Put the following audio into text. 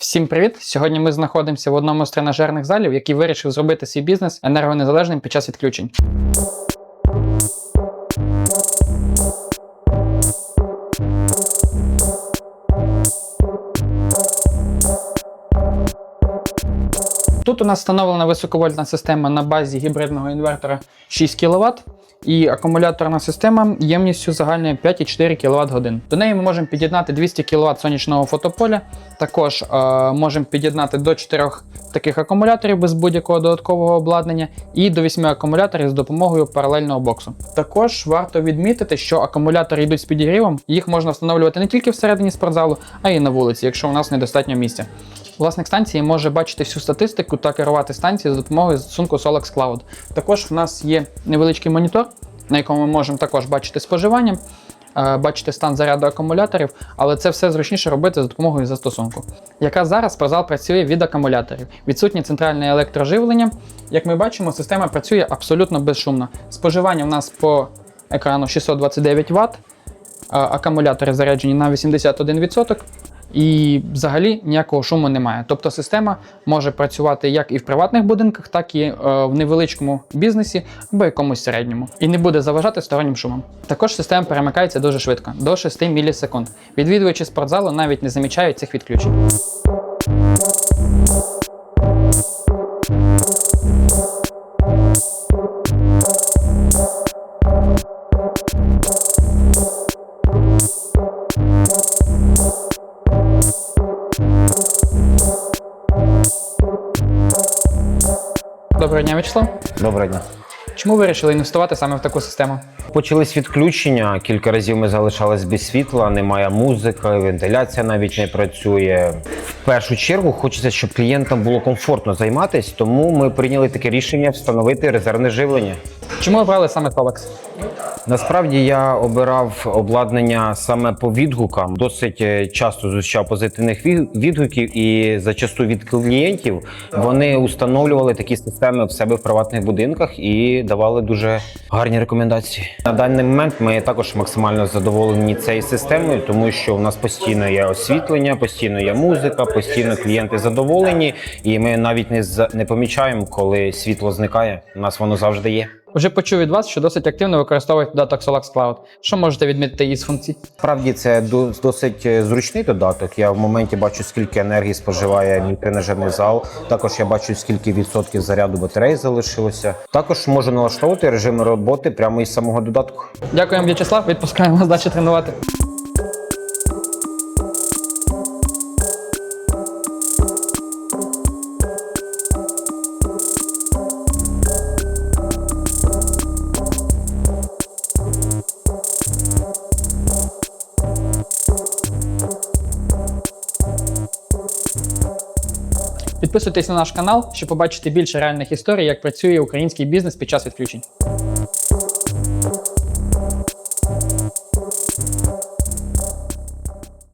Всім привіт! Сьогодні ми знаходимося в одному з тренажерних залів, який вирішив зробити свій бізнес енергонезалежним під час відключень. Тут у нас встановлена високовольтна система на базі гібридного інвертора 6 кВт і акумуляторна система ємністю загальною 5,4 кВт годин. До неї ми можемо під'єднати 200 кВт сонячного фотополя. Також е, можемо під'єднати до 4 таких акумуляторів без будь-якого додаткового обладнання і до 8 акумуляторів з допомогою паралельного боксу. Також варто відмітити, що акумулятори йдуть з підігрівом, їх можна встановлювати не тільки всередині спортзалу, а й на вулиці, якщо у нас недостатньо місця. Власник станції може бачити всю статистику та керувати станцією за допомогою застосунку Solex Cloud. Також в нас є невеличкий монітор, на якому ми можемо також бачити споживання, е, бачити стан заряду акумуляторів, але це все зручніше робити за допомогою застосунку. Яка зараз спортзал працює від акумуляторів. Відсутнє центральне електроживлення. Як ми бачимо, система працює абсолютно безшумно. Споживання в нас по екрану 629 Вт, акумулятори заряджені на 81%. І взагалі ніякого шуму немає. Тобто система може працювати як і в приватних будинках, так і е, в невеличкому бізнесі або якомусь середньому, і не буде заважати стороннім шумом. Також система перемикається дуже швидко, до 6 мілісекунд. Відвідувачі спортзалу навіть не замічають цих відключень. Доброго дня, Вячеслав. Доброго дня. Чому ви вирішили інвестувати саме в таку систему? Почались відключення. Кілька разів ми залишались без світла, немає музики, вентиляція навіть не працює. В першу чергу хочеться, щоб клієнтам було комфортно займатися, тому ми прийняли таке рішення встановити резервне живлення. Чому обрали саме Solex? Насправді я обирав обладнання саме по відгукам. Досить е, часто зустрічав позитивних відгуків, і зачасту від клієнтів вони установлювали такі системи в себе в приватних будинках і давали дуже гарні рекомендації. На даний момент ми також максимально задоволені цією системою, тому що в нас постійно є освітлення, постійно є музика, постійно клієнти задоволені, і ми навіть не помічаємо, коли світло зникає. У нас воно завжди є. Вже почув від вас, що досить активно використовують додаток Solax Cloud. Що можете відмітити із функцій? Справді це до- досить е, зручний додаток. Я в моменті бачу, скільки енергії споживає мій тренажерний зал. Також я бачу, скільки відсотків заряду батареї залишилося. Також можу налаштовувати режими роботи прямо із самого додатку. Дякуємо, В'ячеслав. Відпускаємо вас далі тренувати. Підписуйтесь на наш канал, щоб побачити більше реальних історій, як працює український бізнес під час відключень.